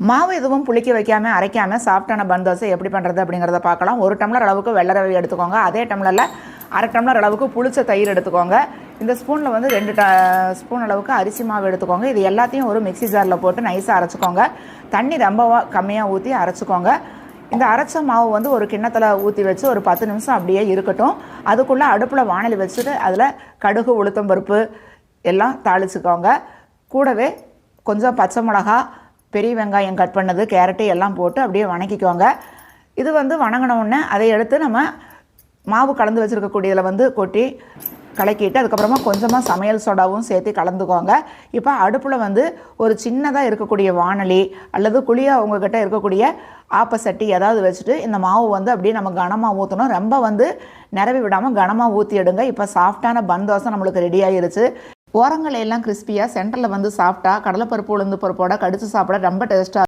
மாவு எதுவும் புளிக்க வைக்காம அரைக்காம சாஃப்டான பன் தோசை எப்படி பண்ணுறது அப்படிங்கிறத பார்க்கலாம். ஒரு டம்ளர் அளவுக்கு வெள்ளை ரவை எடுத்துக்கோங்க. அதே டம்ளரில் அரை டம்ளர் அளவுக்கு புளிச்ச தயிர் எடுத்துக்கோங்க. இந்த ஸ்பூனில் வந்து ரெண்டு ட ஸ்பூன் அளவுக்கு அரிசி மாவு எடுத்துக்கோங்க. இது எல்லாத்தையும் ஒரு மிக்ஸி ஜாரில் போட்டு நைஸாக அரைச்சிக்கோங்க. தண்ணி ரொம்ப கம்மியாக ஊற்றி அரைச்சிக்கோங்க. இந்த அரைச்ச மாவு வந்து ஒரு கிண்ணத்தில் ஊற்றி வச்சு ஒரு பத்து நிமிஷம் அப்படியே இருக்கட்டும். அதுக்குள்ளே அடுப்பில் வானலி வச்சுட்டு அதில் கடுகு உளுத்தம் பருப்பு எல்லாம் தாளிச்சுக்கோங்க. கூடவே கொஞ்சம் பச்சை மிளகா பெரிய வெங்காயம் கட் பண்ணது கேரட்டு எல்லாம் போட்டு அப்படியே வணக்கிக்கோங்க. இது வந்து வணங்கினவுடனே அதை எடுத்து நம்ம மாவு கலந்து வச்சுருக்கக்கூடியதில் வந்து கொட்டி கலக்கிட்டு அதுக்கப்புறமா கொஞ்சமாக சமையல் சோடாவும் சேர்த்து கலந்துக்கோங்க. இப்போ அடுப்பில் வந்து ஒரு சின்னதாக இருக்கக்கூடிய வானொலி அல்லது குழியாக உங்ககிட்ட இருக்கக்கூடிய ஆப்பசட்டி ஏதாவது வச்சுட்டு இந்த மாவு வந்து அப்படியே நம்ம கனமாக ஊற்றணும் ரொம்ப வந்து நிரவி விடாமல் கனமாக ஊற்றி எடுங்க இப்போ சாஃப்டான பன் தோசை நம்மளுக்கு ரெடி ஆயிருச்சு. ஓரங்களை எல்லாம் கிறிஸ்பியாக சென்டரில் வந்து சாப்பிட்டா கடலைப்பருப்பு உளுந்து பருப்போட கடிச்சு சாப்பிட ரொம்ப டேஸ்ட்டாக